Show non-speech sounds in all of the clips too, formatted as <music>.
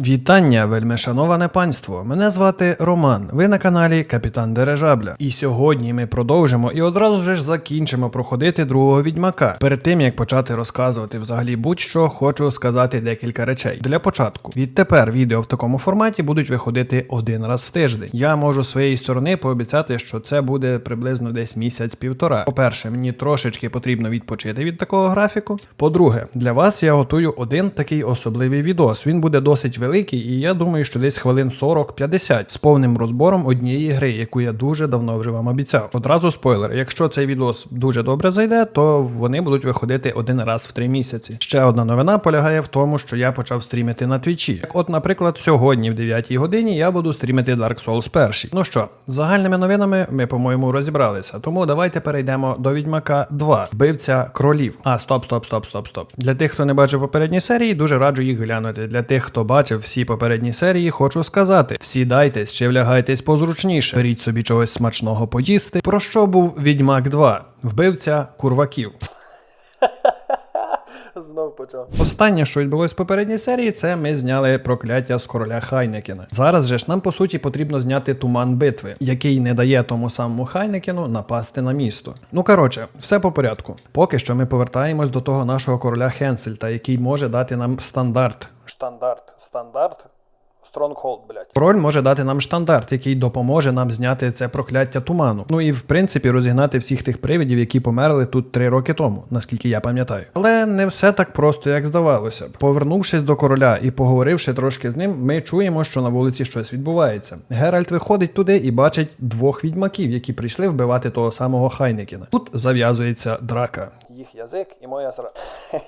Вітання, вельми шановане панство. Мене звати Роман. Ви на каналі Капітан Дережабля. І сьогодні ми продовжимо і одразу ж закінчимо проходити другого відьмака. Перед тим як почати розказувати взагалі будь-що, хочу сказати декілька речей. Для початку, відтепер відео в такому форматі будуть виходити один раз в тиждень. Я можу з своєї сторони пообіцяти, що це буде приблизно десь місяць-півтора. По-перше, мені трошечки потрібно відпочити від такого графіку. По-друге, для вас я готую один такий особливий відос. Він буде досить великий, і я думаю, що десь хвилин 40-50 з повним розбором однієї гри, яку я дуже давно вже вам обіцяв. Одразу спойлер: якщо цей відос дуже добре зайде, то вони будуть виходити один раз в три місяці. Ще одна новина полягає в тому, що я почав стрімити на твічі. Як от, наприклад, сьогодні в 9 годині я буду стрімити Dark Souls 1. Ну що, загальними новинами ми, по-моєму, розібралися. Тому давайте перейдемо до Відьмака 2. Вбивця кролів. А, стоп, стоп, стоп, стоп, стоп. Для тих, хто не бачив попередні серії, дуже раджу їх глянути. Для тих, хто бачив всі попередні серії, хочу сказати: сідайтесь чи влягайтесь позручніше, беріть собі чогось смачного поїсти. Про що був Відьмак 2? Вбивця курваків. <laughs> Знов почав. Останнє, що відбулось в попередній серії, це ми зняли прокляття з короля Хайнекена. Зараз же ж нам по суті потрібно зняти туман битви, який не дає тому самому Хайнекену напасти на місто. Ну коротше, все по порядку. Поки що ми повертаємось до того нашого короля Хенсельта, який може дати нам стандарт. Штандарт. Стандарт. Стронгхолд, блядь. Король може дати нам штандарт, який допоможе нам зняти це прокляття туману. Ну і в принципі розігнати всіх тих привидів, які померли тут три роки тому, наскільки я пам'ятаю. Але не все так просто, як здавалося. Повернувшись до короля і поговоривши трошки з ним, ми чуємо, що на вулиці щось відбувається. Геральт виходить туди і бачить двох відьмаків, які прийшли вбивати того самого Хайнекіна. Тут зав'язується драка. Їх язик і моя сра. <laughs>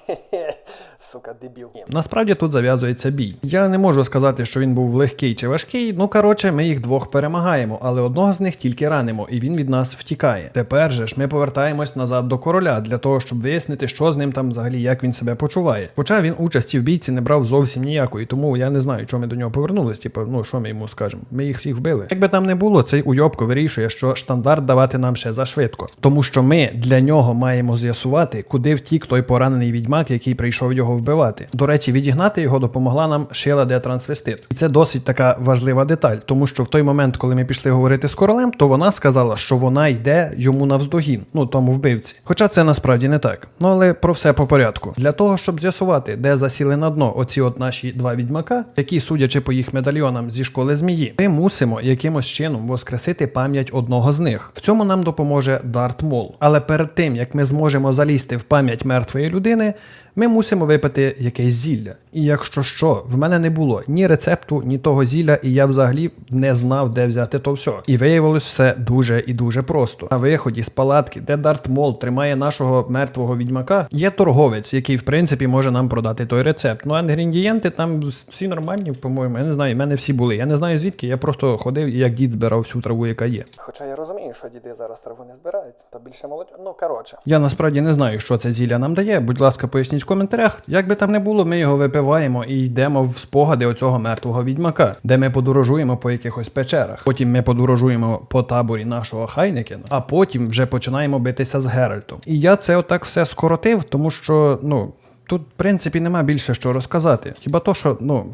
Сука, дебіл. Насправді тут зав'язується бій. Я не можу сказати, що він був легкий чи важкий. Ну коротше, ми їх двох перемагаємо, але одного з них тільки ранимо, і він від нас втікає. Тепер же ж ми повертаємось назад до короля для того, щоб вияснити, що з ним там взагалі, як він себе почуває. Хоча він участі в бійці не брав зовсім ніякої, тому я не знаю, чому ми до нього повернулись. Типу, ну що ми йому скажемо? Ми їх всіх вбили. Якби там не було, цей уйобко вирішує, що штандарт давати нам ще зашвидко. Тому що ми для нього маємо з'ясувати, куди втік той поранений відьмак, який прийшов його вбивати. До речі, відігнати його допомогла нам Шила де Трансвестит. І це досить така важлива деталь, тому що в той момент, коли ми пішли говорити з королем, то вона сказала, що вона йде йому навздогін, ну тому вбивці. Хоча це насправді не так. Ну але про все по порядку. Для того, щоб з'ясувати, де засіли на дно оці от наші два відьмака, які, судячи по їх медальйонам зі школи змії, ми мусимо якимось чином воскресити пам'ять одного з них. В цьому нам допоможе Дарт Мол. Але перед тим як ми зможемо залізти в пам'ять мертвої людини, ми мусимо випити якесь зілля. І якщо що, в мене не було ні рецепту, ні того зілля, і я взагалі не знав, де взяти то все. І виявилось все дуже і дуже просто. На виході з палатки, де Дарт Мол тримає нашого мертвого відьмака, є торговець, який в принципі може нам продати той рецепт. Ну а інгредієнти там всі нормальні, по-моєму. Я не знаю, в мене всі були. Я не знаю звідки. Я просто ходив і як дід збирав всю траву, яка є. Хоча я розумію, що діди зараз траву не збирають, та більше молодь. Ну коротше. Я насправді не знаю, що це зілля нам дає. Будь ласка, поясніть коментарях. Як би там не було, ми його випиваємо і йдемо в спогади оцього мертвого відьмака, де ми подорожуємо по якихось печерах. Потім ми подорожуємо по таборі нашого Хайнекена, а потім вже починаємо битися з Геральтом. І я це отак все скоротив, тому що ну. Тут, в принципі, нема більше що розказати. Хіба то, що, ну,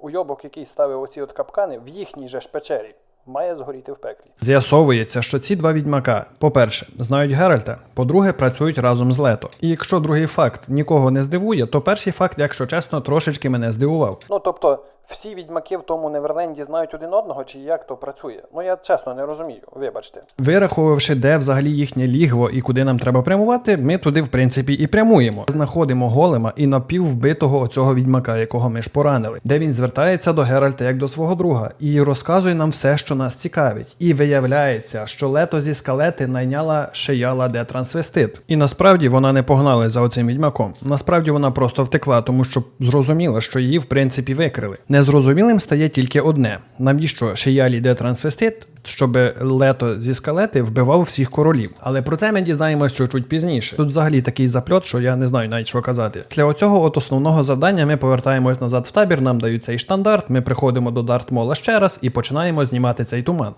Уйобок, який ставив оці от капкани в їхній же ж печері, має згоріти в пеклі. З'ясовується, що ці два відьмака, по-перше, знають Геральта, по-друге, працюють разом з Лето. І якщо другий факт нікого не здивує, то перший факт, якщо чесно, трошечки мене здивував. Ну тобто, всі відьмаки в тому Неверленді знають один одного, чи як то працює. Ну я чесно не розумію, вибачте. Вираховувавши, де взагалі їхнє лігво і куди нам треба прямувати, ми туди, в принципі, і прямуємо. Знаходимо голема і напіввбитого оцього відьмака, якого ми ж поранили, де він звертається до Геральта як до свого друга і розказує нам все, що нас цікавить. І виявляється, що лето зі скалети найняла шияла де трансвестит. І насправді вона не погнали за оцим відьмаком. Насправді вона просто втекла, тому що зрозуміла, що її в принципі викрили. Незрозумілим стає тільки одне: навіщо шиялі де трансвестит щоб лето зі скалети вбивав всіх королів. Але про це ми дізнаємось чуть-чуть пізніше. Тут взагалі такий запльот, що я не знаю навіть що казати. Після оцього от основного завдання ми повертаємось назад в табір, нам дають цей штандарт, ми приходимо до Дартмола ще раз і починаємо знімати цей туман.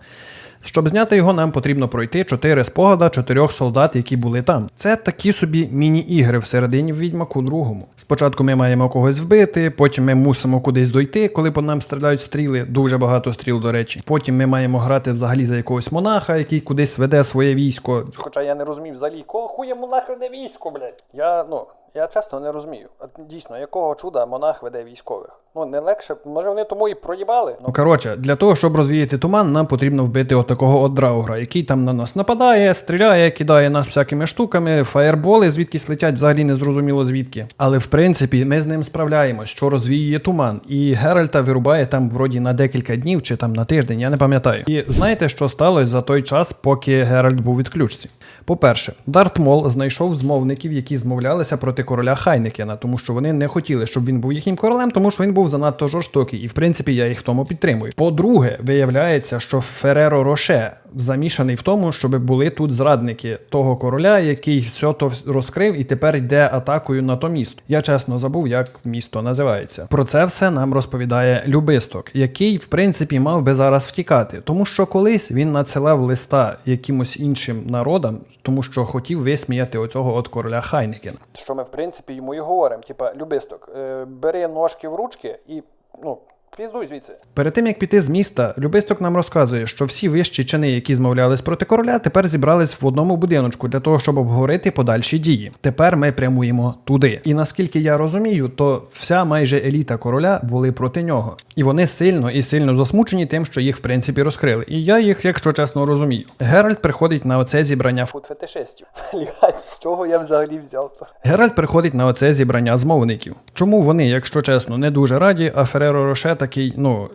Щоб зняти його, нам потрібно пройти чотири спогада чотирьох солдат, які були там. Це такі собі міні-ігри всередині відьмаку другому. Спочатку ми маємо когось вбити, потім ми мусимо кудись дойти, коли по нам стріляють стріли, дуже багато стріл, до речі. Потім ми маємо грати взагалі за якогось монаха, який кудись веде своє військо. Хоча я не розумів взагалі, кого хуя монах веде військо, блядь. Я, ну, я чесно не розумію. Дійсно, якого чуда монах веде військових? Ну, не легше, може вони тому і проїбали? Ну коротше, для того, щоб розвіяти туман, нам потрібно вбити отакого от драугра, який там на нас нападає, стріляє, кидає нас всякими штуками, фаєрболи, звідкись летять, взагалі не зрозуміло звідки. Але в принципі ми з ним справляємось, що розвіює туман. І Геральта вирубає там вроді на декілька днів чи там на тиждень, я не пам'ятаю. І знаєте, що сталося за той час, поки Геральт був відключці? По-перше, Дарт Мол знайшов змовників, які змовлялися проти короля Хайнекена, тому що вони не хотіли, щоб він був їхнім королем, тому що він був занадто жорстокий, і в принципі я їх в тому підтримую. По-друге, виявляється, що Фереро Роше замішаний в тому, щоб були тут зрадники того короля, який все то розкрив і тепер йде атакою на то місто. Я чесно забув, як місто називається. Про це все нам розповідає Любисток, який в принципі мав би зараз втікати, тому що колись він надсилав листа якимось іншим народам, тому що хотів висміяти оцього от короля Хайнекена. Що ми, в принципі, йому і говоримо. Типа, любисток, е, бери ножки в ручки і, ну, піздуй звідси. Перед тим як піти з міста, Любисток нам розказує, що всі вищі чини, які змовлялись проти короля, тепер зібрались в одному будиночку для того, щоб обговорити подальші дії. Тепер ми прямуємо туди. І наскільки я розумію, то вся майже еліта короля були проти нього, і вони сильно і сильно засмучені тим, що їх в принципі розкрили. І я їх, якщо чесно, розумію. Геральт приходить на оце зібрання Фут фетишистів. <laughs> Блядь, з чого я взагалі взяв то? Геральт приходить на оце зібрання змовників. Чому вони, якщо чесно, не дуже раді, а Фереро Роше такий, ну.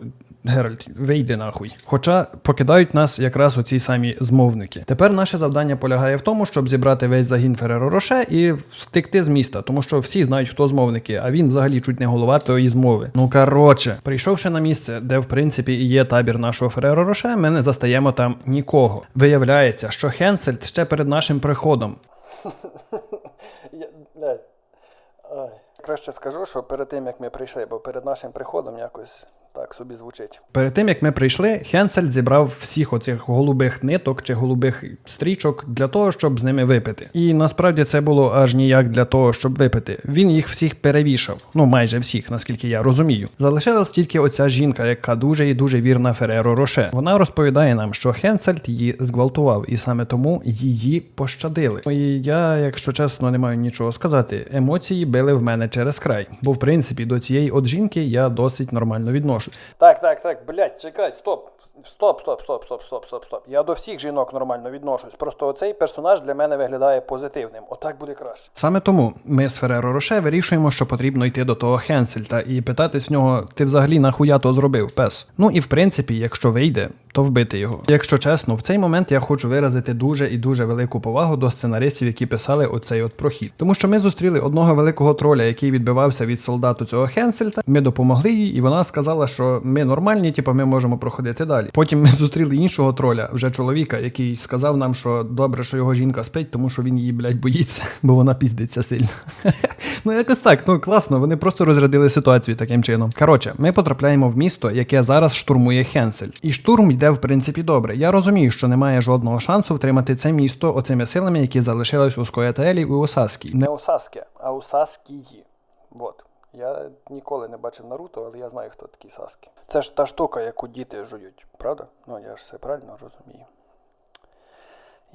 Геральт, вийди нахуй. Хоча покидають нас якраз оці самі змовники. Тепер наше завдання полягає в тому, щоб зібрати весь загін Фереро Роше і втекти з міста, тому що всі знають, хто змовники, а він взагалі чуть не голова тої змови. Ну коротше, прийшовши на місце, де в принципі і є табір нашого Фереро Роше, ми не застаємо там нікого. Виявляється, що Хенсельд ще перед нашим приходом. <laughs> Краще скажу, що перед тим як ми прийшли, бо перед нашим приходом якось так собі звучить. Перед тим як ми прийшли, Хенсель зібрав всіх оцих голубих ниток чи голубих стрічок для того, щоб з ними випити. І насправді це було аж ніяк для того, щоб випити. Він їх всіх перевішав, ну майже всіх, наскільки я розумію. Залишилась тільки оця жінка, яка дуже і дуже вірна Фереро Роше. Вона розповідає нам, що Хенсельд її зґвалтував, і саме тому її пощадили. Ну, І я, якщо чесно, не маю нічого сказати. Емоції били в мене через край, бо в принципі до цієї от жінки я досить нормально відношу. Так, так, так, блядь, чекай, стоп. Стоп, стоп, стоп, стоп, стоп, стоп, стоп. Я до всіх жінок нормально відношусь. Просто оцей персонаж для мене виглядає позитивним. Отак буде краще. Саме тому ми з Фереро Роше вирішуємо, що потрібно йти до того Хенсельта і питатись в нього, ти взагалі нахуя то зробив, пес. Ну і в принципі, якщо вийде, то вбити його. Якщо чесно, в цей момент я хочу виразити дуже і дуже велику повагу до сценаристів, які писали оцей от прохід. Тому що ми зустріли одного великого троля, який відбивався від солдату цього Хенсельта. Ми допомогли їй, і вона сказала, що ми нормальні, типу, ми можемо проходити далі. Потім ми зустріли іншого троля, вже чоловіка, який сказав нам, що добре, що його жінка спить, тому що він її, блядь, боїться, <laughs> бо вона піздиться сильно. <laughs> ну якось так, ну класно, вони просто розрядили ситуацію таким чином. Коротше, ми потрапляємо в місто, яке зараз штурмує Хенсель. І штурм йде в принципі добре. Я розумію, що немає жодного шансу втримати це місто оцими силами, які залишились у Скоятелі і у Саскій. Не у а у Саскії. Вот. Я ніколи не бачив Наруто, але я знаю, хто такий Саскі. Це ж та штука, яку діти жують, правда? Ну я ж все правильно розумію.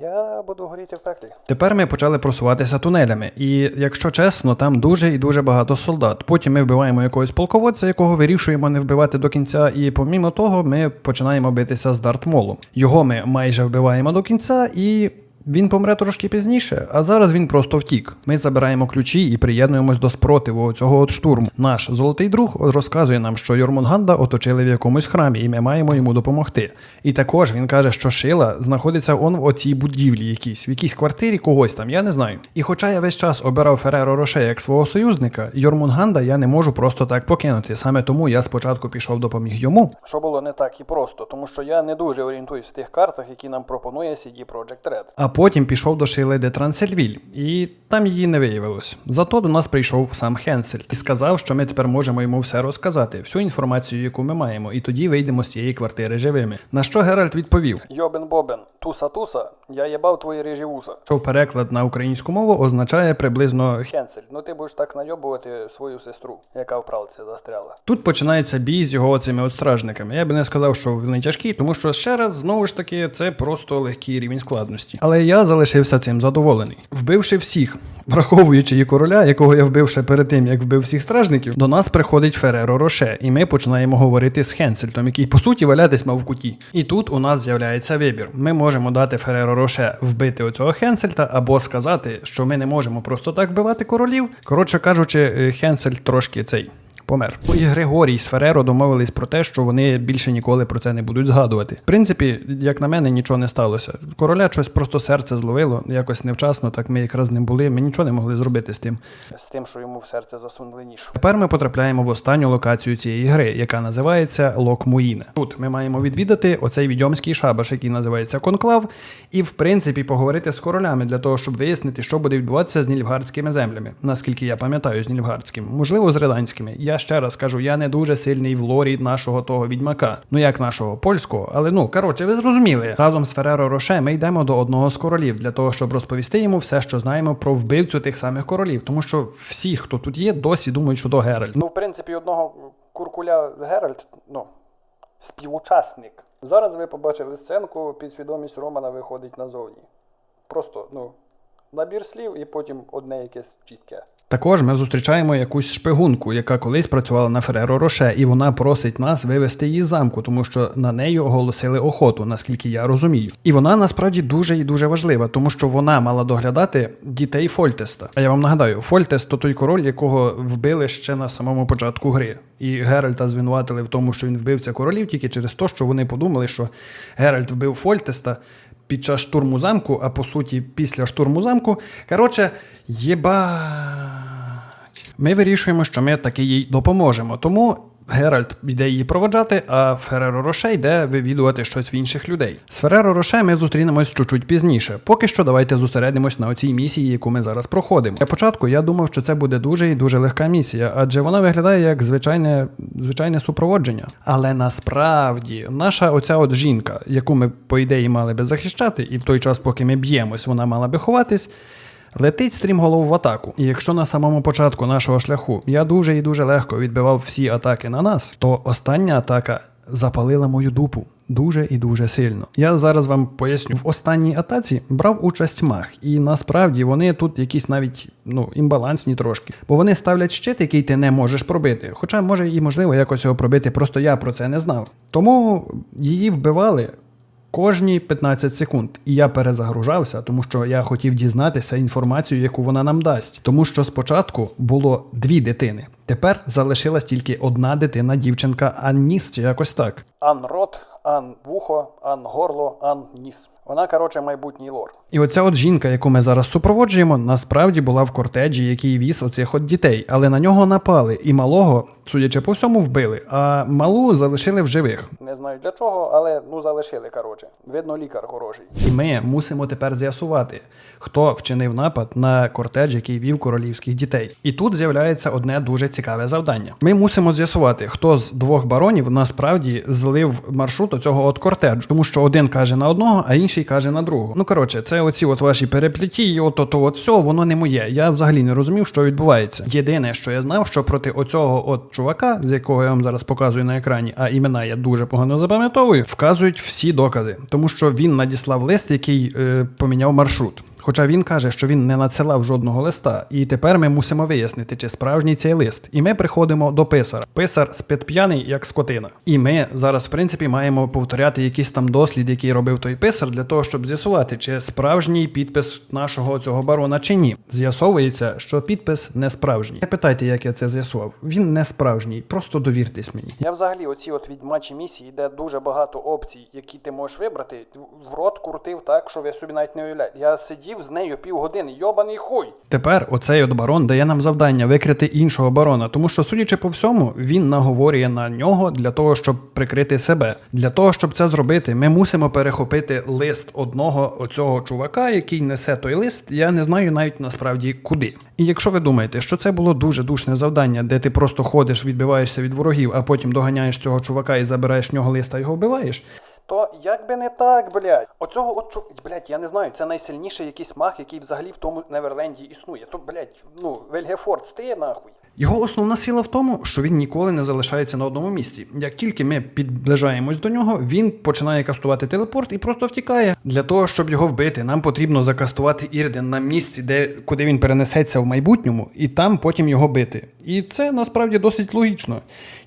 Я буду горіти в пеклі. Тепер ми почали просуватися тунелями, і якщо чесно, там дуже і дуже багато солдат. Потім ми вбиваємо якогось полководця, якого вирішуємо не вбивати до кінця. І помімо того, ми починаємо битися з Дартмолом. Його ми майже вбиваємо до кінця і. Він помре трошки пізніше, а зараз він просто втік. Ми забираємо ключі і приєднуємось до спротиву цього от штурму. Наш золотий друг розказує нам, що Йормунганда оточили в якомусь храмі, і ми маємо йому допомогти. І також він каже, що Шила знаходиться он в оцій будівлі якійсь, в якійсь квартирі когось там, я не знаю. І хоча я весь час обирав Фереро Роше як свого союзника, Йормунганда я не можу просто так покинути. Саме тому я спочатку пішов допоміг йому, Що було не так і просто, тому що я не дуже орієнтуюсь в тих картах, які нам пропонує CD Projekt Red. А потім пішов до Шили де Трансельвіль, і там її не виявилось. Зато до нас прийшов сам Хенсель і сказав, що ми тепер можемо йому все розказати, всю інформацію, яку ми маємо, і тоді вийдемо з цієї квартири живими. На що Геральт відповів, Йобен Бобен, туса-туса, я їбав твої рижі вуса. що переклад на українську мову означає приблизно Хенсель, ну ти будеш так найобувати свою сестру, яка в пралці застряла. Тут починається бій з його цими от стражниками. Я би не сказав, що вони тяжкі, тому що ще раз знову ж таки це просто легкий рівень складності. Але я залишився цим задоволений. Вбивши всіх, враховуючи і короля, якого я вбив ще перед тим, як вбив всіх стражників, до нас приходить Фереро Роше, і ми починаємо говорити з Хенсельтом, який по суті валятись мав в куті. І тут у нас з'являється вибір. Ми можемо дати Фереро Роше вбити оцього Хенсельта, або сказати, що ми не можемо просто так вбивати королів. Коротше кажучи, е, Хенсельт трошки цей. Помер. І Григорій з Фереро домовились про те, що вони більше ніколи про це не будуть згадувати. В принципі, як на мене, нічого не сталося. Короля щось просто серце зловило, якось невчасно, так ми якраз не були. Ми нічого не могли зробити з тим. З тим, що йому в серце засунули ніж. Тепер ми потрапляємо в останню локацію цієї гри, яка називається Лок Муїне. Тут ми маємо відвідати оцей відьомський шабаш, який називається Конклав, і в принципі поговорити з королями для того, щоб вияснити, що буде відбуватися з нільфгардськими землями, наскільки я пам'ятаю, з нільфгардськими, можливо, з реданськими. Я ще раз кажу, я не дуже сильний в лорі нашого того відьмака. Ну як нашого польського, але ну коротше, ви зрозуміли. Разом з Фереро Роше ми йдемо до одного з королів для того, щоб розповісти йому все, що знаємо про вбивцю тих самих королів, тому що всі, хто тут є, досі думають, що то Геральт. Ну, в принципі, одного куркуля Геральт, ну, співучасник. Зараз ви побачили сценку, підсвідомість Романа виходить назовні. Просто, ну, набір слів і потім одне якесь чітке. Також ми зустрічаємо якусь шпигунку, яка колись працювала на Фереро Роше, і вона просить нас вивести її з замку, тому що на неї оголосили охоту, наскільки я розумію. І вона насправді дуже і дуже важлива, тому що вона мала доглядати дітей Фольтеста. А я вам нагадаю, Фольтест то той король, якого вбили ще на самому початку гри. І Геральта звинуватили в тому, що він вбивця королів тільки через те, що вони подумали, що Геральт вбив Фольтеста під час штурму замку, а по суті, після штурму замку. Коротше, єба. Ми вирішуємо, що ми таки їй допоможемо. Тому Геральт йде її проводжати, а Фереро Роше йде вивідувати щось в інших людей. З Фереро Роше ми зустрінемось чуть-чуть пізніше. Поки що давайте зосередимось на оцій місії, яку ми зараз проходимо. Для початку я думав, що це буде дуже і дуже легка місія, адже вона виглядає як звичайне, звичайне супроводження. Але насправді наша оця от жінка, яку ми по ідеї мали би захищати, і в той час, поки ми б'ємось, вона мала би ховатись. Летить стрімголов в атаку. І якщо на самому початку нашого шляху я дуже і дуже легко відбивав всі атаки на нас, то остання атака запалила мою дупу. Дуже і дуже сильно. Я зараз вам поясню. В останній атаці брав участь маг, і насправді вони тут якісь навіть ну імбалансні трошки. Бо вони ставлять щит, який ти не можеш пробити. Хоча може і можливо якось його пробити, просто я про це не знав. Тому її вбивали Кожні 15 секунд, і я перезагружався, тому що я хотів дізнатися інформацію, яку вона нам дасть. Тому що спочатку було дві дитини. Тепер залишилась тільки одна дитина, дівчинка Анніс, чи якось так. Ан рот, ан вухо, ан горло, ан ніс. Вона, коротше, майбутній лор. І оця от жінка, яку ми зараз супроводжуємо, насправді була в кортеджі, який віз оцих от дітей, але на нього напали, і малого, судячи по всьому, вбили, а малу залишили в живих. Не знаю для чого, але ну залишили, коротше. Видно, лікар хороший. І ми мусимо тепер з'ясувати, хто вчинив напад на кортедж, який вів королівських дітей. І тут з'являється одне дуже цікаве завдання. Ми мусимо з'ясувати, хто з двох баронів насправді злив маршрут оцього от кортеджу, тому що один каже на одного, а інший каже на другого. Ну коротше, це оці от ваші перепліті, і от от все, воно не моє. Я взагалі не розумів, що відбувається. Єдине, що я знав, що проти оцього от чувака, з якого я вам зараз показую на екрані, а імена я дуже погано запам'ятовую, вказують всі докази, тому що він надіслав лист, який е, поміняв маршрут. Хоча він каже, що він не надсилав жодного листа, і тепер ми мусимо вияснити, чи справжній цей лист. І ми приходимо до писара. Писар спитп'яний, як скотина. І ми зараз, в принципі, маємо повторяти якийсь там дослід, який робив той писар, для того, щоб з'ясувати, чи справжній підпис нашого цього барона чи ні. З'ясовується, що підпис не справжній. Не питайте, як я це з'ясував. Він не справжній, просто довіртесь мені. Я взагалі оці от відьмачі місії, де дуже багато опцій, які ти можеш вибрати, в рот крутив так, що ви собі навіть не уявляєте. Я сидів з нею півгодини, йобаний хуй. Тепер оцей от барон дає нам завдання викрити іншого барона, тому що, судячи по всьому, він наговорює на нього для того, щоб прикрити себе. Для того, щоб це зробити, ми мусимо перехопити лист одного оцього чувака, який несе той лист. Я не знаю навіть насправді куди. І якщо ви думаєте, що це було дуже душне завдання, де ти просто ходиш, відбиваєшся від ворогів, а потім доганяєш цього чувака і забираєш в нього листа його вбиваєш. То як би не так, блядь. Оцього от чу... блядь, я не знаю, це найсильніший якийсь маг, який взагалі в тому Неверленді існує. То, блядь, ну, Вельгефорд, стає нахуй. Його основна сила в тому, що він ніколи не залишається на одному місці. Як тільки ми підближаємось до нього, він починає кастувати телепорт і просто втікає. Для того, щоб його вбити, нам потрібно закастувати Ірден на місці, де куди він перенесеться в майбутньому, і там потім його бити. І це насправді досить логічно.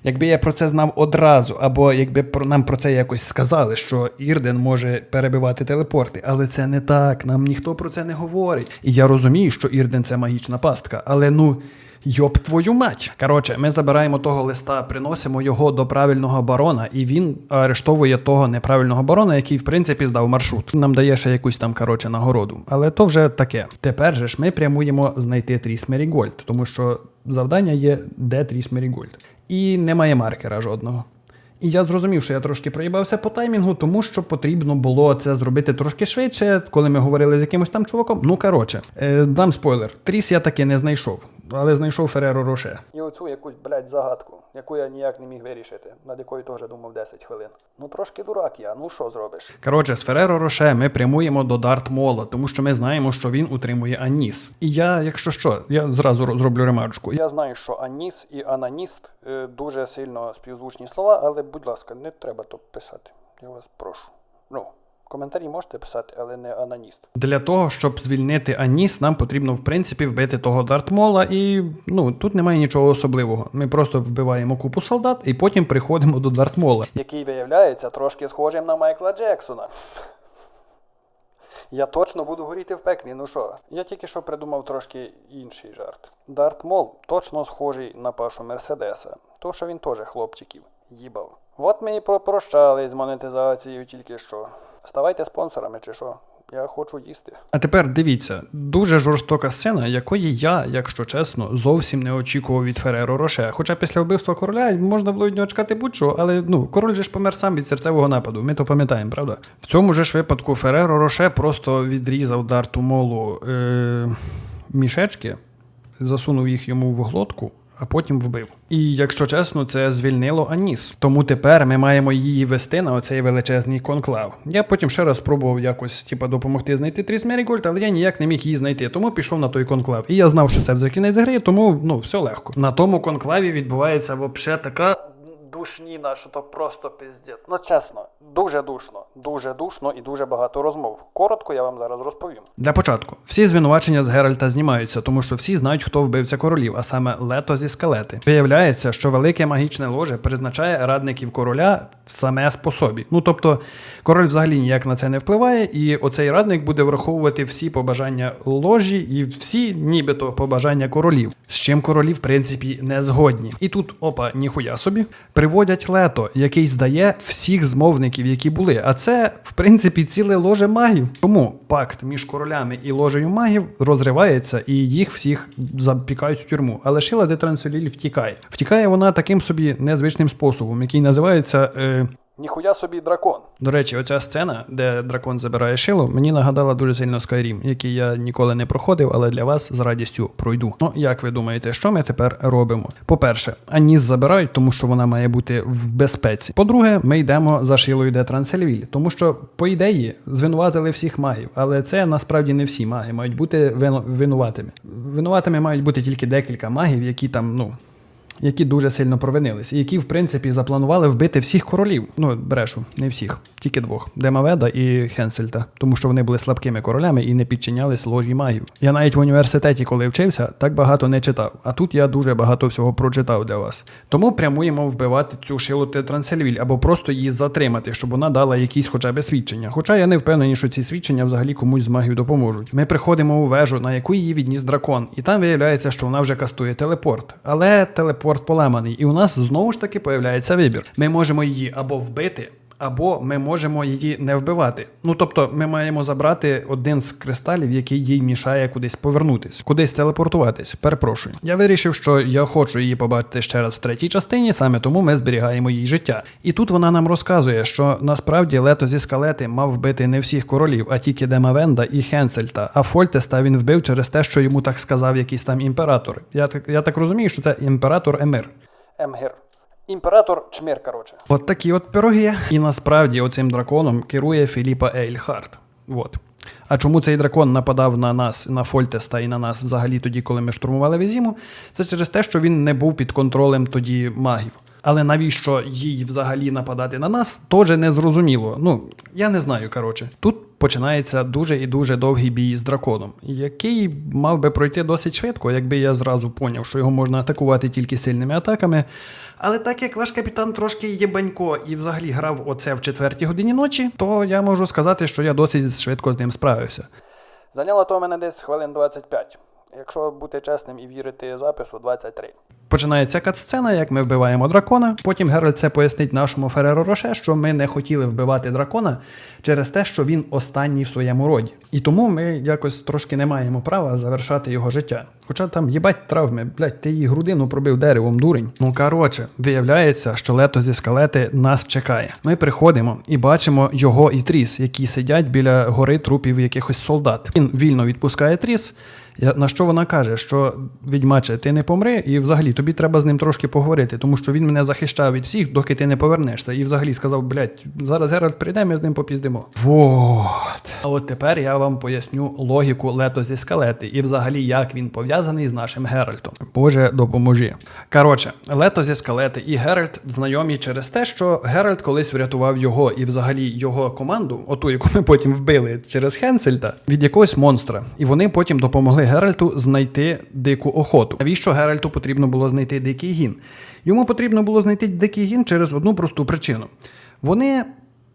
Якби я про це знав одразу, або якби про нам про це якось сказали, що Ірден може перебивати телепорти, але це не так. Нам ніхто про це не говорить. І я розумію, що Ірден це магічна пастка, але ну. Йоп твою мать. Коротше, ми забираємо того листа, приносимо його до правильного барона, і він арештовує того неправильного барона, який, в принципі, здав маршрут. Нам дає ще якусь там коротше нагороду. Але то вже таке. Тепер же ж ми прямуємо знайти Тріс Мерігольд, тому що завдання є де Тріс Мерігольд. І немає маркера жодного. І я зрозумів, що я трошки проїбався по таймінгу, тому що потрібно було це зробити трошки швидше, коли ми говорили з якимось там чуваком. Ну коротше, е, дам спойлер. Тріс я таки не знайшов, але знайшов Фереро Роше. І оцю якусь, блядь, загадку, яку я ніяк не міг вирішити, над якою теж думав 10 хвилин. Ну трошки дурак я, ну що зробиш? Коротше, з Фереро Роше ми прямуємо до Дарт Мола, тому що ми знаємо, що він утримує Аніс. І я, якщо що, я зразу ро- зроблю ремарочку. Я знаю, що аніс і ананіст е, дуже сильно співзвучні слова, але, будь ласка, не треба то писати. Я вас прошу. Ну, коментарі можете писати, але не ананіст. Для того, щоб звільнити Аніс, нам потрібно, в принципі, вбити того Дартмола, і ну тут немає нічого особливого. Ми просто вбиваємо купу солдат і потім приходимо до Дартмола. який виявляється трошки схожим на Майкла Джексона. Я точно буду горіти в пеклі, ну що? Я тільки що придумав трошки інший жарт. Дарт Мол точно схожий на Пашу Мерседеса, то що він теж хлопчиків їбав. От ми і попрощались з монетизацією тільки що. Ставайте спонсорами чи що? Я хочу їсти. А тепер дивіться, дуже жорстока сцена, якої я, якщо чесно, зовсім не очікував від Фереро Роше. Хоча після вбивства короля можна було від нього чекати будь-що, але ну король же ж помер сам від серцевого нападу. Ми то пам'ятаємо, правда? В цьому же ж випадку Фереро Роше просто відрізав Дарту Молу е- мішечки, засунув їх йому в глотку. А потім вбив. І якщо чесно, це звільнило Аніс. Тому тепер ми маємо її вести на оцей величезний конклав. Я потім ще раз спробував якось типа допомогти знайти Тріс Мерігольд, але я ніяк не міг її знайти, тому пішов на той конклав. І я знав, що це вже кінець гри, тому ну все легко. На тому конклаві відбувається взагалі така Душніна, що то просто пиздець. Ну чесно, дуже душно, дуже душно і дуже багато розмов. Коротко я вам зараз розповім. Для початку, всі звинувачення з Геральта знімаються, тому що всі знають, хто вбивця королів, а саме Лето зі скелети. Виявляється, що велике магічне ложе призначає радників короля саме по собі. Ну тобто, король взагалі ніяк на це не впливає, і оцей радник буде враховувати всі побажання ложі і всі, нібито, побажання королів, з чим королі, в принципі, не згодні. І тут, опа, ніхуя собі, приводять лето, який здає всіх змовників, які були. А це, в принципі, ціле ложе магів. Тому пакт між королями і ложею магів розривається, і їх всіх запікають в тюрму. Але Шила де Трансфіліль втікає. Втікає вона таким собі незвичним способом, який називається. Е... Ніхуя собі дракон. До речі, оця сцена, де дракон забирає шило, мені нагадала дуже сильно Skyrim, який я ніколи не проходив, але для вас з радістю пройду. Ну, як ви думаєте, що ми тепер робимо? По-перше, Аніс забирають, тому що вона має бути в безпеці. По-друге, ми йдемо за шилою де Трансельвіль, тому що, по ідеї, звинуватили всіх магів, але це насправді не всі маги мають бути вину- винуватими. Винуватими мають бути тільки декілька магів, які там, ну які дуже сильно провинились, і які, в принципі, запланували вбити всіх королів. Ну, брешу, не всіх. Тільки двох Демаведа і Хенсельта, тому що вони були слабкими королями і не підчинялись ложі магів. Я навіть в університеті, коли вчився, так багато не читав. А тут я дуже багато всього прочитав для вас. Тому прямуємо вбивати цю шилоти Трансельвіль або просто її затримати, щоб вона дала якісь хоча б свідчення. Хоча я не впевнений, що ці свідчення взагалі комусь з магів допоможуть. Ми приходимо у вежу, на яку її відніс дракон, і там виявляється, що вона вже кастує телепорт. Але телепорт поламаний, і у нас знову ж таки появляється вибір. Ми можемо її або вбити. Або ми можемо її не вбивати. Ну тобто, ми маємо забрати один з кристалів, який їй мішає кудись повернутись, кудись телепортуватись. Перепрошую. Я вирішив, що я хочу її побачити ще раз в третій частині, саме тому ми зберігаємо їй життя. І тут вона нам розказує, що насправді лето зі скалети мав вбити не всіх королів, а тільки Демавенда і Хенсельта. А Фольтеста він вбив через те, що йому так сказав якийсь там імператор. Я так я так розумію, що це імператор Емир. Емгір. Імператор чмир, коротше. От такі от пироги. І насправді оцим драконом керує Філіпа Ейльхарт. От. А чому цей дракон нападав на нас, на Фольтеста і на нас взагалі тоді, коли ми штурмували Візіму? Це через те, що він не був під контролем тоді магів. Але навіщо їй взагалі нападати на нас, теж не зрозуміло. Ну, я не знаю, коротше. Тут починається дуже і дуже довгий бій з драконом, який мав би пройти досить швидко, якби я зразу поняв, що його можна атакувати тільки сильними атаками. Але так як ваш капітан трошки єбанько і взагалі грав оце в четвертій годині ночі, то я можу сказати, що я досить швидко з ним справився. Зайняло то мене десь хвилин 25. Якщо бути чесним і вірити запису, 23. Починається катсцена, як ми вбиваємо дракона. Потім Геральт це пояснить нашому Фереро Роше, що ми не хотіли вбивати дракона через те, що він останній в своєму роді. І тому ми якось трошки не маємо права завершати його життя. Хоча там їбать травми, блядь, ти її грудину пробив деревом, дурень. Ну коротше, виявляється, що лето зі скалети нас чекає. Ми приходимо і бачимо його і тріс, які сидять біля гори трупів якихось солдат. Він вільно відпускає тріс. Я- На що вона каже, що відьмаче, ти не помри, і взагалі тобі треба з ним трошки поговорити, тому що він мене захищав від всіх, доки ти не повернешся. І взагалі сказав, блядь, зараз Геральт прийде, ми з ним попіздимо. Вот. А от тепер я вам поясню логіку лето зі скелети і взагалі як він пов'язаний з нашим Геральтом. Боже, допоможи. Коротше, лето зі скелети і Геральт знайомі через те, що Геральт колись врятував його і взагалі його команду, оту, яку ми потім вбили через Хенсельта, від якогось монстра. І вони потім допомогли Геральту знайти дику охоту. Навіщо Геральту потрібно було знайти дикий гін? Йому потрібно було знайти дикий гін через одну просту причину. Вони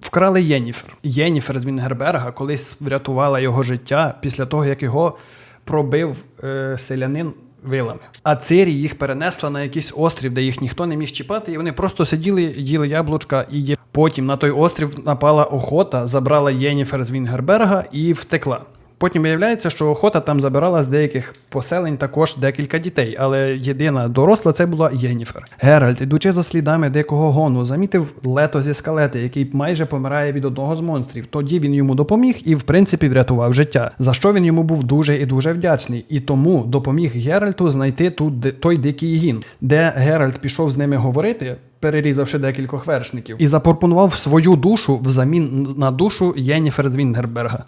вкрали Єніфер. Єніфер з Вінгерберга колись врятувала його життя після того, як його пробив е, селянин вилами. А Цирі їх перенесла на якийсь острів, де їх ніхто не міг чіпати, і вони просто сиділи, їли яблучка і є. Потім на той острів напала охота, забрала Єніфер з Вінгерберга і втекла. Потім виявляється, що охота там забирала з деяких поселень також декілька дітей, але єдина доросла це була Єніфер. Геральт, ідучи за слідами дикого гону, замітив лето зі скалети, який майже помирає від одного з монстрів. Тоді він йому допоміг і, в принципі, врятував життя. За що він йому був дуже і дуже вдячний. І тому допоміг Геральту знайти тут той дикий гін, де Геральт пішов з ними говорити. Перерізавши декількох вершників, і запропонував свою душу взамін на душу Єніфер з Вінгерберга.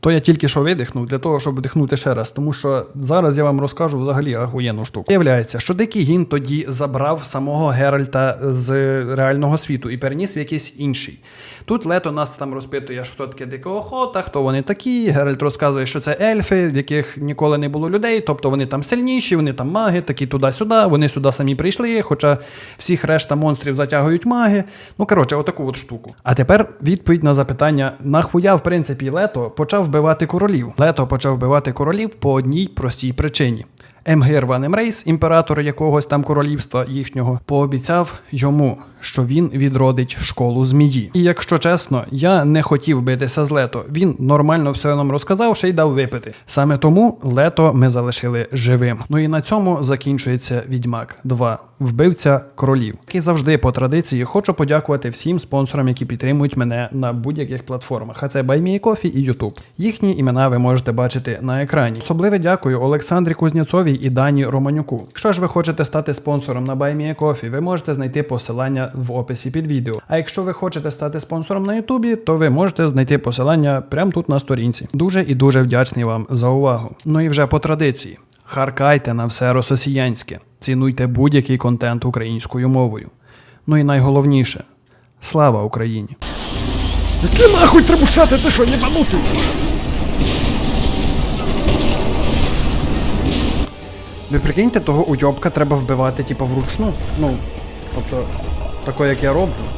То я тільки що видихнув для того, щоб вдихнути ще раз, тому що зараз я вам розкажу взагалі ахуєнну штуку. Виявляється, що Дикий Гін тоді забрав самого Геральта з реального світу і переніс в якийсь інший. Тут лето нас там розпитує, що таке дика охота, хто вони такі. Геральт розказує, що це ельфи, в яких ніколи не було людей, тобто вони там сильніші, вони там маги, такі туди-сюди, вони сюди самі прийшли, хоча всіх решта монстрів затягують маги. Ну коротше, отаку от штуку. А тепер відповідь на запитання: нахуя, в принципі, лето почав вбивати королів. Лето почав вбивати королів по одній простій причині. Емгир Ван імператор якогось там королівства їхнього, пообіцяв йому, що він відродить школу змії. І якщо чесно, я не хотів битися з лето. Він нормально все нам розказав, ще й дав випити. Саме тому лето ми залишили живим. Ну і на цьому закінчується Відьмак 2. Вбивця королів. Як і завжди по традиції, хочу подякувати всім спонсорам, які підтримують мене на будь-яких платформах. А це BuyMeACoffee і YouTube. Їхні імена ви можете бачити на екрані. Особливе дякую Олександрі Кузнєцовій і Дані Романюку. Якщо ж ви хочете стати спонсором на BuyMeACoffee, ви можете знайти посилання в описі під відео. А якщо ви хочете стати спонсором на Ютубі, то ви можете знайти посилання прямо тут на сторінці. Дуже і дуже вдячний вам за увагу. Ну і вже по традиції. Харкайте на все рососіянське, цінуйте будь-який контент українською мовою. Ну і найголовніше слава Україні! Які нахуй трибушати, ти що, єбанутий? Ви прикиньте, того уйобка треба вбивати, типу, вручну. Ну, тобто, тако як я роблю.